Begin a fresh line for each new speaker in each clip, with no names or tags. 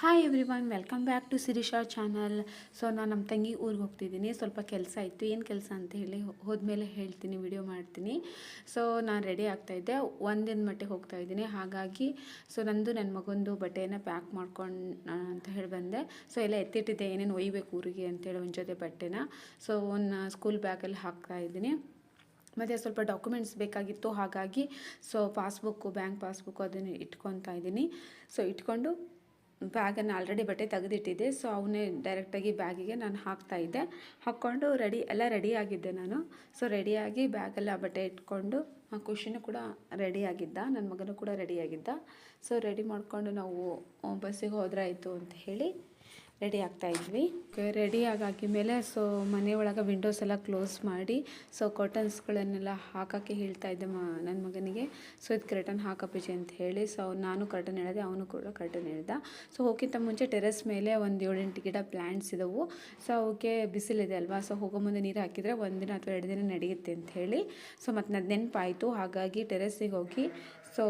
Hi everyone welcome back to Sirisha channel so ನಾನು ನಮ್ಮ ತಂಗಿ ಊರಿಗೆ ಹೋಗ್ತಿದ್ದೀನಿ. ಸ್ವಲ್ಪ ಕೆಲಸ ಇತ್ತು. ಏನು ಕೆಲಸ ಅಂತ ಹೇಳಿ ಹೋದ್ಮೇಲೆ ಹೇಳ್ತೀನಿ, ವಿಡಿಯೋ ಮಾಡ್ತೀನಿ. ಸೊ ನಾನು ರೆಡಿ ಆಗ್ತಾಯಿದ್ದೆ ಒಂದಿನ ಮಟ್ಟಿಗೆ ಹೋಗ್ತಾ ಇದ್ದೀನಿ. ಹಾಗಾಗಿ ಸೊ ನಂದು ನನ್ನ ಮಗೊಂದು ಬಟ್ಟೆಯನ್ನು ಪ್ಯಾಕ್ ಮಾಡ್ಕೊಂಡು ಅಂತ ಹೇಳಿ ಬಂದೆ. ಸೊ ಎಲ್ಲ ಎತ್ತಿಟ್ಟಿದ್ದೆ. ಏನೇನು ಒಯ್ಬೇಕು ಊರಿಗೆ ಅಂತೇಳಿ ಒಂದು ಜೊತೆ ಬಟ್ಟೆನ. ಸೊ ಒಂದು ಸ್ಕೂಲ್ ಬ್ಯಾಗಲ್ಲಿ ಹಾಕ್ತಾ ಇದ್ದೀನಿ. ಮತ್ತು ಸ್ವಲ್ಪ ಡಾಕ್ಯುಮೆಂಟ್ಸ್ ಬೇಕಾಗಿತ್ತು. ಹಾಗಾಗಿ ಸೊ ಪಾಸ್ಬುಕ್ಕು ಬ್ಯಾಂಕ್ ಪಾಸ್ಬುಕ್ಕು ಅದನ್ನು ಇಟ್ಕೊತಾ ಇದ್ದೀನಿ. ಸೊ ಇಟ್ಕೊಂಡು ಬ್ಯಾಗನ್ನು ಆಲ್ರೆಡಿ ಬಟ್ಟೆ ತೆಗೆದಿಟ್ಟಿದ್ದೆ. ಸೊ ಅವನ್ನೇ ಡೈರೆಕ್ಟಾಗಿ ಬ್ಯಾಗಿಗೆ ನಾನು ಹಾಕ್ತಾ ಇದ್ದೆ. ಹಾಕ್ಕೊಂಡು ರೆಡಿ ಎಲ್ಲ ರೆಡಿ ಆಗಿದ್ದೆ ನಾನು. ಸೊ ರೆಡಿಯಾಗಿ ಬ್ಯಾಗೆಲ್ಲ ಬಟ್ಟೆ ಇಟ್ಕೊಂಡು, ಆ ಖುಷಿನೂ ಕೂಡ ರೆಡಿಯಾಗಿದ್ದ ನನ್ನ ಮಗನೂ ಕೂಡ ರೆಡಿಯಾಗಿದ್ದ ಸೊ ರೆಡಿ ಮಾಡಿಕೊಂಡು ನಾವು ಬಸ್ಸಿಗೆ ಹೋದ್ರಾಯಿತು ಅಂತ ಹೇಳಿ ರೆಡಿ ಆಗ್ತಾ ಇದ್ವಿ. ರೆಡಿ ಆಗಾಕಿ ಮೇಲೆ ಸೊ ಮನೆ ಒಳಗೆ ವಿಂಡೋಸ್ ಎಲ್ಲ ಕ್ಲೋಸ್ ಮಾಡಿ ಸೊ ಕರ್ಟನ್ಸ್ಗಳನ್ನೆಲ್ಲ ಹಾಕೋಕ್ಕೆ ಹೇಳ್ತಾ ಇದ್ದೆ ಮ ನನ್ನ ಮಗನಿಗೆ. ಸೊ ಇದು ಕರ್ಟನ್ ಹಾಕಪ್ಪಿಜಿ ಅಂತ ಹೇಳಿ ಸೊ ನಾನು ಕರ್ಟನ್ ಹೇಳಿದೆ, ಅವನು ಕೂಡ ಕರ್ಟನ್ ಹೇಳ್ದ. ಸೊ ಹೋಗಿಂತ ಮುಂಚೆ ಟೆರೆಸ್ ಮೇಲೆ ಒಂದು ಏಳೆಂಟು ಗಿಡ ಪ್ಲ್ಯಾಂಟ್ಸ್ ಇದ್ದವು ಸೊ ಅವಕ್ಕೆ ಬಿಸಿಲಿದೆ ಅಲ್ವಾ ಸೊ ಹೋಗೋ ಮುಂದೆ ನೀರು ಹಾಕಿದರೆ ಒಂದಿನ ಅಥವಾ ಎರಡು ದಿನ ನಡೆಯುತ್ತೆ ಅಂತ ಹೇಳಿ ಸೊ ಮತ್ತು ನನ್ನ ನೆನಪಾಯಿತು. ಹಾಗಾಗಿ ಟೆರೆಸ್ಸಿಗೆ ಹೋಗಿ ಸೊ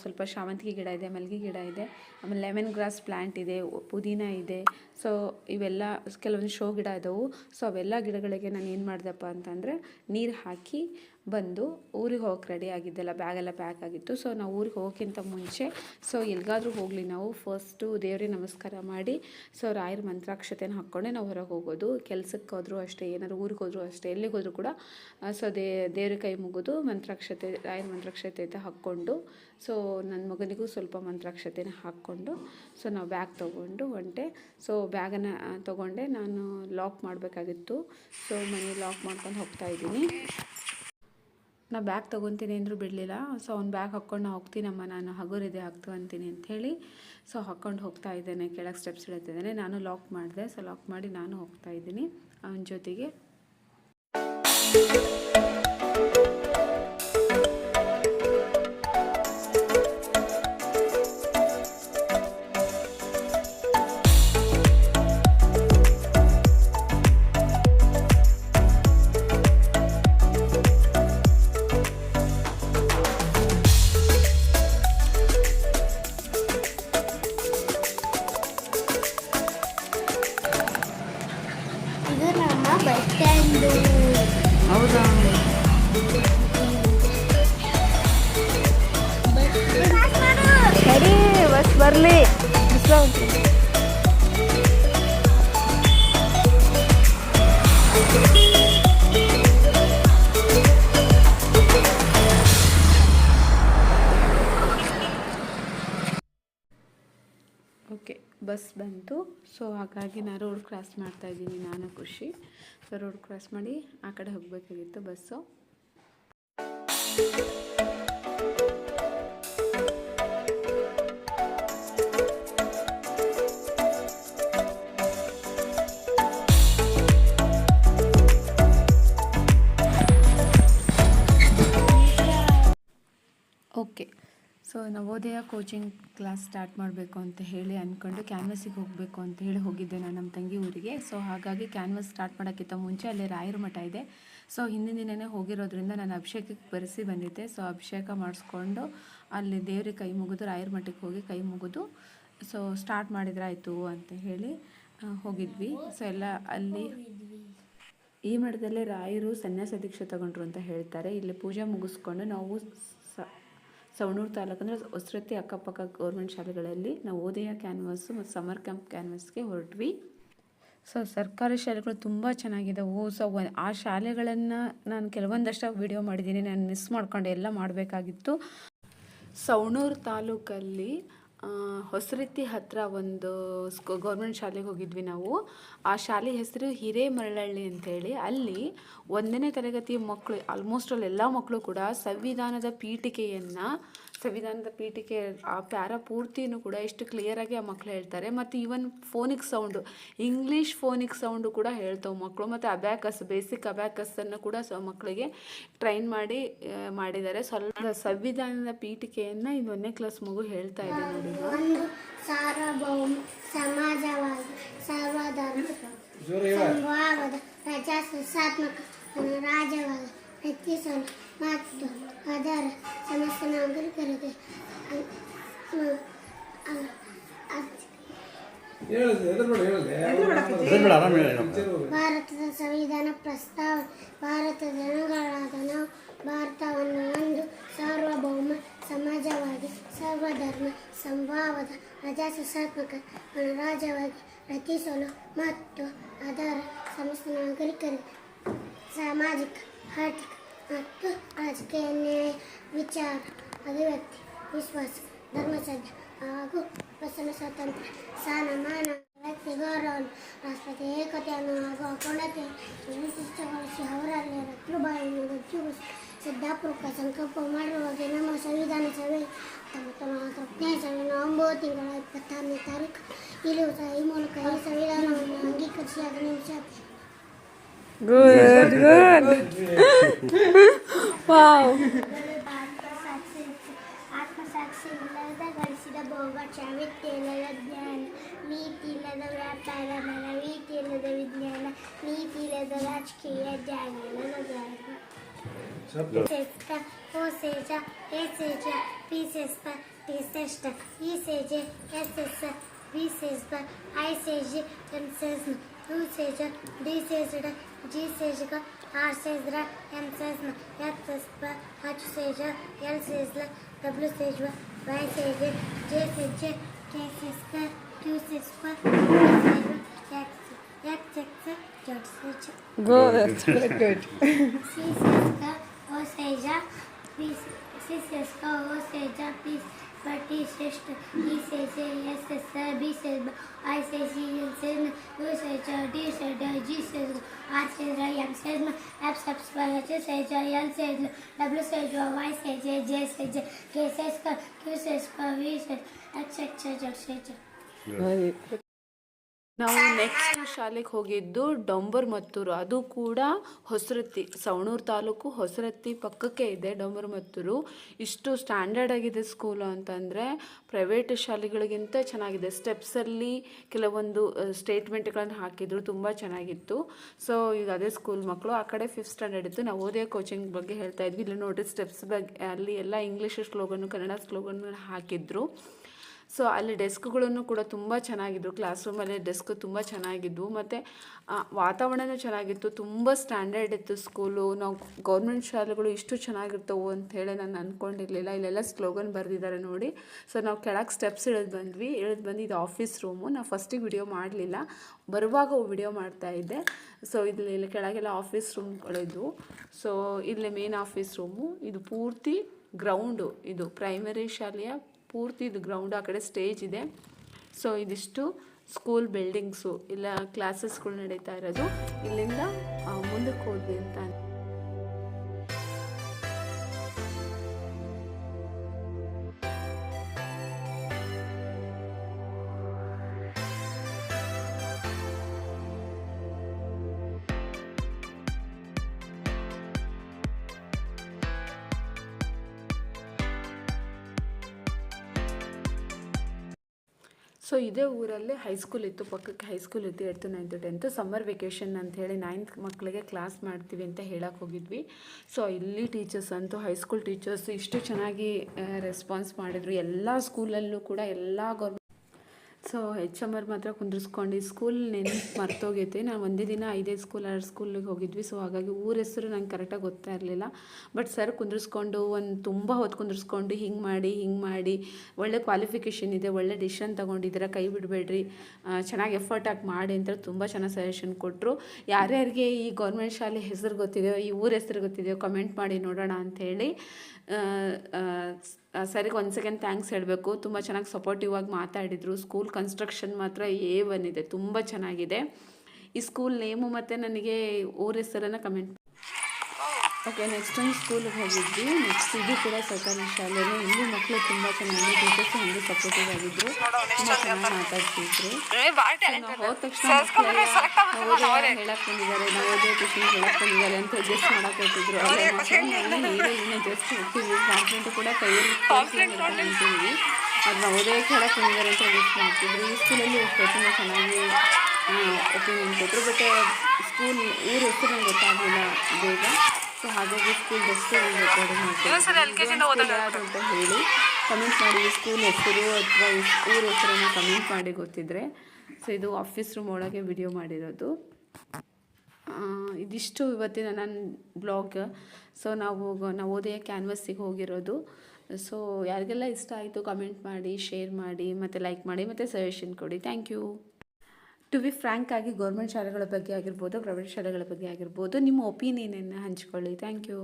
ಸ್ವಲ್ಪ ಶಾವಂತಿಗೆ ಗಿಡ ಇದೆ, ಮಲ್ಲಿಗೆ ಗಿಡ ಇದೆ, ಆಮೇಲೆ ಲೆಮನ್ ಗ್ರಾಸ್ ಪ್ಲ್ಯಾಂಟ್ ಇದೆ ಪುದೀನ ಇದೆ. ಸೊ ಇವೆಲ್ಲ ಕೆಲವೊಂದು ಶೋ ಗಿಡ ಇದಾವೆ. ಸೊ ಅವೆಲ್ಲ ಗಿಡಗಳಿಗೆ ನಾನು ಏನು ಮಾಡಿದೆಪ್ಪ ಅಂತಂದರೆ ನೀರು ಹಾಕಿ ಬಂದು ಊರಿಗೆ ಹೋಗಕ್ಕೆ ರೆಡಿ ಆಗಿದ್ದೆಲ್ಲ ಬ್ಯಾಗೆಲ್ಲ ಪ್ಯಾಕ್ ಆಗಿತ್ತು. ಸೊ ನಾವು ಊರಿಗೆ ಹೋಗೋಕ್ಕಿಂತ ಮುಂಚೆ ಸೊ ಎಲ್ಲಿಗಾದರೂ ಹೋಗಲಿ ನಾವು ಫಸ್ಟು ದೇವ್ರಿಗೆ ನಮಸ್ಕಾರ ಮಾಡಿ ಸೊ ರಾಯರ ಮಂತ್ರಾಕ್ಷತೆನ ಹಾಕ್ಕೊಂಡೆ ನಾವು ಹೊರಗೆ ಹೋಗೋದು. ಕೆಲಸಕ್ಕೆ ಹೋದರೂ ಅಷ್ಟೇ, ಏನಾದ್ರೂ ಊರಿಗೆ ಹೋದರೂ ಅಷ್ಟೇ, ಎಲ್ಲಿಗೆ ಹೋದರೂ ಕೂಡ ಸೊ ದೇ, ದೇವ್ರ ಕೈ ಮುಗಿದು ಮಂತ್ರಾಕ್ಷತೆ, ರಾಯರ ಮಂತ್ರಾಕ್ಷತೆ ಅಂತ ಹಾಕ್ಕೊಂಡು ಸೊ ನನ್ನ ಮಗನಿಗೂ ಸ್ವಲ್ಪ ಮಂತ್ರಾಕ್ಷತೆನ ಹಾಕ್ಕೊಂಡು ಸೊ ನಾವು ಬ್ಯಾಗ್ ತೊಗೊಂಡು ಹೊಂಟೆ ಸೊ ಬ್ಯಾಗನ್ನು ತೊಗೊಂಡೆ, ನಾನು ಲಾಕ್ ಮಾಡಬೇಕಾಗಿತ್ತು. ಸೊ ಮನೆ ಲಾಕ್ ಮಾಡ್ಕೊಂಡು ಹೋಗ್ತಾ ಇದ್ದೀನಿ. ನಾ ಬ್ಯಾಗ್ ತೊಗೊತೀನಿ ಅಂದರೂ ಬಿಡಲಿಲ್ಲ. ಸೊ ಅವ್ನು ಬ್ಯಾಗ್ ಹಾಕ್ಕೊಂಡು ನಾ ಹೋಗ್ತೀನಮ್ಮ, ನಾನು ಹಗುರಿದೆ ಹಾಕ್ತು ಅಂತೀನಿ ಅಂಥೇಳಿ ಸೊ ಹಾಕ್ಕೊಂಡು ಹೋಗ್ತಾ ಇದ್ದೇನೆ. ಕೆಳಗೆ ಸ್ಟೆಪ್ಸ್ ಇಳಿತಿದ್ದೇನೆ ನಾನು ಲಾಕ್ ಮಾಡಿದೆ. ಸೊ ಲಾಕ್ ಮಾಡಿ ನಾನು ಹೋಗ್ತಾ ಇದ್ದೀನಿ ಅವನ ಜೊತೆಗೆ. ಹೌದಾ?
ಸರಿ ಬಸ್ ಬರಲಿ.
ಓಕೆ ಬಸ್ ಬಂತು. ಸೊ ಹಾಗಾಗಿ ನಾನು ರೋಡ್ ಕ್ರಾಸ್ ಮಾಡ್ತಾ ಇದ್ದೀನಿ ನಾನು ಖುಷಿ. ರೋಡ್ ಕ್ರಾಸ್ ಮಾಡಿ ಆ ಕಡೆ ಹೋಗಬೇಕಾಗಿತ್ತು ಬಸ್ಸು. ಕೋಚಿಂಗ್ ಕ್ಲಾಸ್ ಸ್ಟಾರ್ಟ್ ಮಾಡಬೇಕು ಅಂತ ಹೇಳಿ ಅಂದ್ಕೊಂಡು ಕ್ಯಾನ್ವಸಿಗೆ ಹೋಗಬೇಕು ಅಂತ ಹೇಳಿ ಹೋಗಿದ್ದೆ ನಾನು ನಮ್ಮ ತಂಗಿ ಊರಿಗೆ. ಸೊ ಹಾಗಾಗಿ ಕ್ಯಾನ್ವಸ್ ಸ್ಟಾರ್ಟ್ ಮಾಡೋಕ್ಕಿಂತ ಮುಂಚೆ ಅಲ್ಲಿ ರಾಯರ ಮಠ ಇದೆ. ಸೊ ಹಿಂದಿನ ದಿನವೇ ಹೋಗಿರೋದ್ರಿಂದ ನಾನು ಅಭಿಷೇಕಕ್ಕೆ ಬರೆಸಿ ಬಂದಿದ್ದೆ. ಸೊ ಅಭಿಷೇಕ ಮಾಡಿಸ್ಕೊಂಡು ಅಲ್ಲಿ ದೇವ್ರಿಗೆ ಕೈ ಮುಗಿದು ರಾಯರ ಮಠಕ್ಕೆ ಹೋಗಿ ಕೈ ಮುಗಿದು ಸೊ ಸ್ಟಾರ್ಟ್ ಮಾಡಿದ್ರಾಯಿತು ಅಂತ ಹೇಳಿ ಹೋಗಿದ್ವಿ. ಸೊ ಎಲ್ಲ ಅಲ್ಲಿ ಈ ಮಠದಲ್ಲೇ ರಾಯರು ಸನ್ಯಾಸ ದೀಕ್ಷೆ ತಗೊಂಡ್ರು ಅಂತ ಹೇಳ್ತಾರೆ. ಇಲ್ಲಿ ಪೂಜೆ ಮುಗಿಸ್ಕೊಂಡು ನಾವು ಸವಣೂರು ತಾಲೂಕು ಅಂದರೆ ಹೊಸರತ್ತಿ ಅಕ್ಕಪಕ್ಕ ಗೌರ್ಮೆಂಟ್ ಶಾಲೆಗಳಲ್ಲಿ ನಾವು ಓದೆಯ ಕ್ಯಾನ್ವಾಸು ಮತ್ತು ಸಮರ್ ಕ್ಯಾಂಪ್ ಕ್ಯಾನ್ವಸ್ಗೆ ಹೊರಟ್ವಿ. ಸೊ ಸರ್ಕಾರಿ ಶಾಲೆಗಳು ತುಂಬ ಚೆನ್ನಾಗಿದ್ದಾವೆ ಸೊ ಆ ಶಾಲೆಗಳನ್ನು ನಾನು ಕೆಲವೊಂದಷ್ಟು ವಿಡಿಯೋ ಮಾಡಿದ್ದೀನಿ. ನಾನು ಮಿಸ್ ಮಾಡ್ಕೊಂಡು. ಎಲ್ಲ ಮಾಡಬೇಕಾಗಿತ್ತು. ಸವಣೂರು ತಾಲೂಕಲ್ಲಿ ಆ, ಹತ್ತಿರ ಒಂದು ಸ್ಕೂ ಗೌರ್ಮೆಂಟ್ ಶಾಲೆಗೆ ಹೋಗಿದ್ವಿ ನಾವು. ಆ ಶಾಲೆ ಹೆಸರು ಹಿರೇಮರಳಳ್ಳಿ ಅಂತೇಳಿ. ಅಲ್ಲಿ ಒಂದನೇ ತರಗತಿಯ ಮಕ್ಕಳು ಆಲ್ಮೋಸ್ಟ್ ಅಲ್ಲಿ ಎಲ್ಲ ಮಕ್ಕಳು ಕೂಡ ಸಂವಿಧಾನದ ಪೀಠಿಕೆಯನ್ನು ಸಂವಿಧಾನದ ಪೀಠಿಕೆ ಆ ಪ್ಯಾರ ಪೂರ್ತಿಯೂ ಕೂಡ ಎಷ್ಟು ಕ್ಲಿಯರಾಗಿ ಆ ಮಕ್ಕಳು ಹೇಳ್ತಾರೆ. ಮತ್ತು even phonic sound English phonic sound ಕೂಡ ಹೇಳ್ತಾವೆ ಮಕ್ಕಳು ಮತ್ತು ಅಬ್ಯಾಕಸ್ ಬೇಸಿಕ್ ಅಬ್ಯಾಕಸ್ಸನ್ನು ಕೂಡ ಸ ಮಕ್ಕಳಿಗೆ ಟ್ರೈನ್ ಮಾಡಿ ಮಾಡಿದ್ದಾರೆ. ಸ್ವಲ್ಪ ಸಂವಿಧಾನದ ಪೀಠಿಕೆಯನ್ನು ಇದು ಒಂದನೇ ಕ್ಲಾಸ್ ಮಗು ಹೇಳ್ತಾ ಇದೆ ನೋಡಿ.
ಸಾರ್ವಭೌಮ ಸಮಾಜವಾದ ಸರ್ವಧರ್ಮ ಸಂಭಾವದ ಪ್ರಜಾಸತ್ತಾತ್ಮಕ ರಾಜ್ಯವಾದ. ವ್ಯಕ್ತಿಸಲು ಮತ್ತು ಆಧಾರ ಸಮಸ್ತ ನಾಗರಿಕರಿಗೆ ಭಾರತದ ಸಂವಿಧಾನ ಪ್ರಸ್ತಾವ ಭಾರತದ ಜನಗಳಾದ ನಾವು ಭಾರತವನ್ನು ಒಂದು ಸಾರ್ವಭೌಮ ಸಮಾಜವಾಗಿ ಸರ್ವಧರ್ಮ ಸಂಭಾವದ ಪ್ರಜಾಸತ್ತಾತ್ಮಕ ಗಣರಾಜ್ಯವಾಗಿ ರಚಿಸಲು ಮತ್ತು ಅದರ ಸಮಸ್ತ ನಾಗರಿಕರಿಗೆ ಸಾಮಾಜಿಕ ಆರ್ಥಿಕ ಮತ್ತು ರಾಜಕೀಯ ನ್ಯಾಯ ವಿಚಾರ ಅಭಿವ್ಯಕ್ತಿ ವಿಶ್ವಾಸ ಧರ್ಮಸಜ್ಜ ಹಾಗೂ ವಚನ ಸ್ವಾತಂತ್ರ್ಯ ಸ್ಥಾನಮಾನ ವ್ಯಕ್ತಿ ಗೌರವವನ್ನು ರಾಷ್ಟ್ರದ ಏಕತೆಯನ್ನು ಹಾಗೂ ಅಖಂಡತೆಯನ್ನು ನಿರ್ದಿಷ್ಟಗೊಳಿಸಿ ಅವರಲ್ಲಿ ರತ್ನಬಾಯಿಯನ್ನು ಗಟ್ಟಿಗೊಳಿಸಿ ಸಿದ್ದಾಪುರಕ್ಕೆ ಸಂಕಲ್ಪ ಮಾಡಿರುವಾಗ ನಮ್ಮ ಸಂವಿಧಾನ ಸಭೆ ಹತ್ತೊಂಬತ್ತು ನಲವತ್ತನೇ ಸಾವಿರದ ಒಂಬತ್ತು ತಿಂಗಳ ಇಪ್ಪತ್ತಾರನೇ ತಾರೀಕು ಇಲ್ಲಿ ಈ ಮೂಲಕ ಈ ಸಂವಿಧಾನವನ್ನು ಅಂಗೀಕರಿಸಿ ಹದಿನೈದು ನಿಮಿಷ
ಗುಡ್ ಗುಡ್ ವಾವ್
ಆತ್ಮಸಾಕ್ಷಿ ಆತ್ಮಸಾಕ್ಷಿ ಇಲ್ಲದ ಗಳಿಸಿದ ಭೋಗ ಚಾವಿತ್ಯ ಇಲ್ಲದ ಜ್ಞಾನ ನೀತಿ ಇಲ್ಲದ ವ್ಯಾಪಾರ ಮನವೀತಿ ಇಲ್ಲದ ವಿಜ್ಞಾನ ನೀತಿ ಇಲ್ಲದ ರಾಜಕೀಯ ಜ್ಞಾನ ಇಲ್ಲದ ಜ್ಞಾನ Sexta, ou seja, seja, bissexta, bissexta, e seja, sexta, bissexta, I seja, M seja, U seja, D seja, G seja, R says R, M sesna, says P, H says sesra, L says L, W says W, Y says sesra, J says J, K says K, Q says Q, Y says R, X says X, Good, says very
good. good.
C says K, O says sesra, P C says K, O says sesra, P sesra. पटी श्रेष्ठ ई से से S S B says I says says L U says says D says ड G R says R, M says M, F says Y, H says Y, L says W says Y, Y says J, J says J, K says K, Q says K, V says X, X says X says J.
ನಾವು next ಶಾಲೆಗೆ ಹೋಗಿದ್ದು ಡೊಂಬರ್ ಮತ್ತೂರು ಅದು ಕೂಡ ಹೊಸರತ್ತಿ, ಸವಣೂರು ತಾಲೂಕು ಹೊಸರತ್ತಿ ಪಕ್ಕಕ್ಕೆ ಇದೆ ಡೊಂಬರ್ ಮತ್ತೂರು ಇಷ್ಟು standard ಆಗಿದೆ school ಅಂತಂದರೆ ಪ್ರೈವೇಟ್ ಶಾಲೆಗಳಿಗಿಂತ ಚೆನ್ನಾಗಿದೆ. ಸ್ಟೆಪ್ಸಲ್ಲಿ ಕೆಲವೊಂದು ಸ್ಟೇಟ್ಮೆಂಟ್ಗಳನ್ನು ಹಾಕಿದ್ರು ತುಂಬ ಚೆನ್ನಾಗಿತ್ತು. ಸೊ ಈಗ ಅದೇ ಸ್ಕೂಲ್ ಮಕ್ಕಳು ಆ ಕಡೆ ಫಿಫ್ತ್ ಸ್ಟ್ಯಾಂಡರ್ಡ್ ಇತ್ತು. ನಾವು ಓದೇ ಕೋಚಿಂಗ್ ಬಗ್ಗೆ ಹೇಳ್ತಾ ಇದ್ವಿ. ಇಲ್ಲಿ ನೋಡಿ ಸ್ಟೆಪ್ಸ್ ಬಗ್ಗೆ ಅಲ್ಲಿ ಎಲ್ಲ ಇಂಗ್ಲೀಷ್ ಸ್ಲೋಗನ್ನು ಕನ್ನಡ ಸ್ಲೋಗನ್ ಹಾಕಿದ್ರು. ಸೊ ಅಲ್ಲಿ ಡೆಸ್ಕ್ಗಳನ್ನು ಕೂಡ ತುಂಬ ಚೆನ್ನಾಗಿದ್ವು ಕ್ಲಾಸ್ ರೂಮಲ್ಲಿ ಡೆಸ್ಕ್ ತುಂಬ ಚೆನ್ನಾಗಿದ್ವು. ಮತ್ತು ವಾತಾವರಣನೂ ಚೆನ್ನಾಗಿತ್ತು. ತುಂಬ ಸ್ಟ್ಯಾಂಡರ್ಡ್ ಇತ್ತು ಸ್ಕೂಲು. ನಾವು ಗೌರ್ಮೆಂಟ್ ಶಾಲೆಗಳು ಇಷ್ಟು ಚೆನ್ನಾಗಿರ್ತವೆ ಅಂಥೇಳಿ ನಾನು ಅಂದ್ಕೊಂಡಿರಲಿಲ್ಲ ಇಲ್ಲೆಲ್ಲ ಸ್ಲೋಗನ್ ಬರೆದಿದ್ದಾರೆ ನೋಡಿ. ಸೊ, ನಾವು ಕೆಳಗೆ ಸ್ಟೆಪ್ಸ್ ಇಳಿದು ಬಂದ್ವಿ. ಇಳಿದು ಬಂದು ಇದು ಆಫೀಸ್ ರೂಮು. ನಾವು ಫಸ್ಟಿಗೆ ವಿಡಿಯೋ ಮಾಡಲಿಲ್ಲ. ಬರುವಾಗ ವಿಡಿಯೋ ಮಾಡ್ತಾ ಇದ್ದೆ. ಸೊ, ಇಲ್ಲಿ ಇಲ್ಲಿ ಕೆಳಗೆಲ್ಲ ಆಫೀಸ್ ರೂಮ್ಗಳಿದ್ವು. ಸೊ, ಇಲ್ಲೇ ಮೇನ್ ಆಫೀಸ್ ರೂಮು. ಇದು ಪೂರ್ತಿ ಗ್ರೌಂಡು. ಇದು ಪ್ರೈಮರಿ ಶಾಲೆಯ ಪೂರ್ತಿ ಇದು ಗ್ರೌಂಡ್ ಆ ಕಡೆ ಸ್ಟೇಜ್ ಇದೆ. ಸೊ ಇದಿಷ್ಟು ಸ್ಕೂಲ್ ಬಿಲ್ಡಿಂಗ್ಸು ಇಲ್ಲ ಕ್ಲಾಸಸ್ಗಳು ನಡೀತಾ ಇರೋದು. ಇಲ್ಲಿಂದ ಮುಂದಕ್ಕೆ ಹೋದ್ವಿ ಅಂತ ಸೊ ಇದೇ ಊರಲ್ಲೇ ಹೈಸ್ಕೂಲ್ ಇತ್ತು, ಪಕ್ಕಕ್ಕೆ ಹೈಸ್ಕೂಲ್ ಇತ್ತು eighth ninth tenth summer vacation ಅಂತ ಹೇಳಿ ನೈನ್ತ್ ಮಕ್ಕಳಿಗೆ ಕ್ಲಾಸ್ ಮಾಡ್ತೀವಿ ಅಂತ ಹೇಳಕ್ಕೆ ಹೋಗಿದ್ವಿ. ಸೊ ಇಲ್ಲಿ ಟೀಚರ್ಸ್ ಅಂತೂ ಹೈಸ್ಕೂಲ್ ಟೀಚರ್ಸ್ ಇಷ್ಟು ಚೆನ್ನಾಗಿ ರೆಸ್ಪಾನ್ಸ್ ಮಾಡಿದರು. ಎಲ್ಲ ಸ್ಕೂಲಲ್ಲೂ ಕೂಡ ಎಲ್ಲ government so H M R ಮಾತ್ರ ಕುಂದಿರ್ಸ್ಕೊಂಡು ಸ್ಕೂಲ್ ನೆನಪು ಮರ್ತೋಗೈತೆ. ನಾನು ಒಂದೇ ದಿನ ಐದೇ ಸ್ಕೂಲ್ ಆರು ಸ್ಕೂಲಿಗೆ ಹೋಗಿದ್ವಿ. ಸೊ ಹಾಗಾಗಿ ಊರ ಹೆಸರು ನಂಗೆ ಕರೆಕ್ಟಾಗಿ ಗೊತ್ತಾ ಇರಲಿಲ್ಲ. ಬಟ್ ಸರ್ ಕುಂದಿರ್ಸ್ಕೊಂಡು ಒಂದು ತುಂಬ ಹೊತ್ತು ಕುಂದಿರ್ಸ್ಕೊಂಡು ಹಿಂಗೆ ಮಾಡಿ ಹಿಂಗೆ ಮಾಡಿ, ಒಳ್ಳೆ ಕ್ವಾಲಿಫಿಕೇಷನ್ ಇದೆ, ಒಳ್ಳೆ ಡಿಸಿಷನ್ ತೊಗೊಂಡಿದ್ದೀರ ಕೈ ಬಿಡಬೇಡ್ರಿ. ಚೆನ್ನಾಗಿ ಎಫರ್ಟ್ ಹಾಕಿ ಮಾಡಿ ಅಂತ ತುಂಬ ಚೆನ್ನಾಗಿ ಸಜೆಷನ್ ಕೊಟ್ಟರು ಯಾರ್ಯಾರಿಗೆ ಈ ಗೌರ್ಮೆಂಟ್ ಶಾಲೆ ಹೆಸರು ಗೊತ್ತಿದೆಯೋ, ಈ ಊರ ಹೆಸರು ಗೊತ್ತಿದೆಯೋ ಕಮೆಂಟ್ ಮಾಡಿ ನೋಡೋಣ ಅಂಥೇಳಿ ಸರಿಗೆ ಒಂದು ಸೆಕೆಂಡ್ ಥ್ಯಾಂಕ್ಸ್ ಹೇಳಬೇಕು. ತುಂಬ ಚೆನ್ನಾಗಿ ಸಪೋರ್ಟಿವ್ ಆಗಿ ಮಾತಾಡಿದರು. ಸ್ಕೂಲ್ ಕನ್ಸ್ಟ್ರಕ್ಷನ್ ಮಾತ್ರ ಎ ಒನ್ ಇದೆ. ತುಂಬ ಚೆನ್ನಾಗಿದೆ. ಈ ಸ್ಕೂಲ್ ನೇಮು ಮತ್ತು ನನಗೆ ಓರ್ ಹೆಸರನ್ನು ಕಮೆಂಟ್ ಓಕೆ ನೆಕ್ಸ್ಟ್ ಒಂದು ಸ್ಕೂಲಿಗೆ ಹೋಗಿದ್ವಿ ನೆಕ್ಸ್ಟ್ ಇದು ಕೂಡ ಸರ್ಕಾರಿ ಶಾಲೆನೇ ಇಲ್ಲಿ ಮಕ್ಕಳು ತುಂಬ ಚೆನ್ನಾಗಿ ಟೀಚರ್ಸ್ ಹಂಗೆ ಸಪೋರ್ಟಿವ್ ಆಗಿದ್ರು ತುಂಬ ಚೆನ್ನಾಗಿ ಮಾತಾಡ್ತಿದ್ರು ನಾವು ಹೋದ ತಕ್ಷಣ ಮಕ್ಕಳೆಲ್ಲ ಹೇಳಕ್ ಬಂದಿದ್ದಾರೆ ನವೋದಯ ಟ್ಯೂಷನ್ ಹೇಳಕ್ ಬಂದಿದ್ದಾರೆ ಅಂತ ಅಡ್ಜಸ್ಟ್ ಮಾಡಕ್ಕೆ ಹೋಗ್ತಿದ್ರು ಅವರೇ ಮಕ್ಕಳು ನಾವು ನೀರಲ್ಲಿ ಜಸ್ಟ್ ಹೋಗ್ತೀವಿ ಕಾನ್ಫಿಡೆಂಟ್ ಕೂಡ ಕೈಯಲ್ಲಿ ನಿಂತಿದ್ವಿ ಅದು ನವೋದಯಕ್ಕೆ ಹೇಳಕ್ ಬಂದಿದ್ದಾರೆ ಅಂತ ಅಡ್ಜಸ್ಟ್ ಮಾಡ್ತಿದ್ರು ಈ ಸ್ಕೂಲಲ್ಲಿ ತುಂಬ ಚೆನ್ನಾಗಿ ಒಪಿನಿಯನ್ ಕೊಟ್ಟರು ಬಟ್ ಸ್ಕೂಲ್ ಊರ ಹೆಸರು ಗೊತ್ತಾಗಲಿಲ್ಲ ಬೇಗ ಸೊ ಹಾಗಾಗಿ ಸ್ಕೂಲ್ ಬಸ್ಸು ರೆಕಾರ್ಡಿಂಗ್ ಮಾಡ್ತೀನಿ. ಯಾವುದು ಅಂತ. ಹೇಳಿ ಕಮೆಂಟ್ ಮಾಡಿ ಸ್ಕೂಲ್ ಹೆಸರು ಅಥವಾ ಊರ ಹೆಸರನ್ನು ಕಮೆಂಟ್ ಮಾಡಿ ಗೊತ್ತಿದ್ರೆ. ಸೊ ಇದು ಆಫೀಸ್ ರೂಮ್ ಒಳಗೆ ವಿಡಿಯೋ ಮಾಡಿರೋದು. ಇದಿಷ್ಟು ಇವತ್ತಿನ ನನ್ನ ಬ್ಲಾಗ್ ಸೊ ನಾವು ನವೋದಯ ಕ್ಯಾನ್ವಸ್ಸಿಗೆ ಹೋಗಿರೋದು. ಸೊ ಯಾರಿಗೆಲ್ಲ ಇಷ್ಟ ಆಯಿತು ಕಮೆಂಟ್ ಮಾಡಿ ಶೇರ್ ಮಾಡಿ ಮತ್ತು ಲೈಕ್ ಮಾಡಿ ಮತ್ತು ಸಜೆಷನ್ ಕೊಡಿ. Thank you to be frank ಆಗಿ ಗೌರ್ಮೆಂಟ್ ಶಾಲೆಗಳ ಬಗ್ಗೆ ಆಗಿರ್ಬೋದು ಪ್ರೈವೇಟ್ ಶಾಲೆಗಳ ಬಗ್ಗೆ ಆಗಿರ್ಬೋದು, ನಿಮ್ಮ ಒಪಿನಿಯನನ್ನು ಹಂಚಿಕೊಳ್ಳಿ. Thank you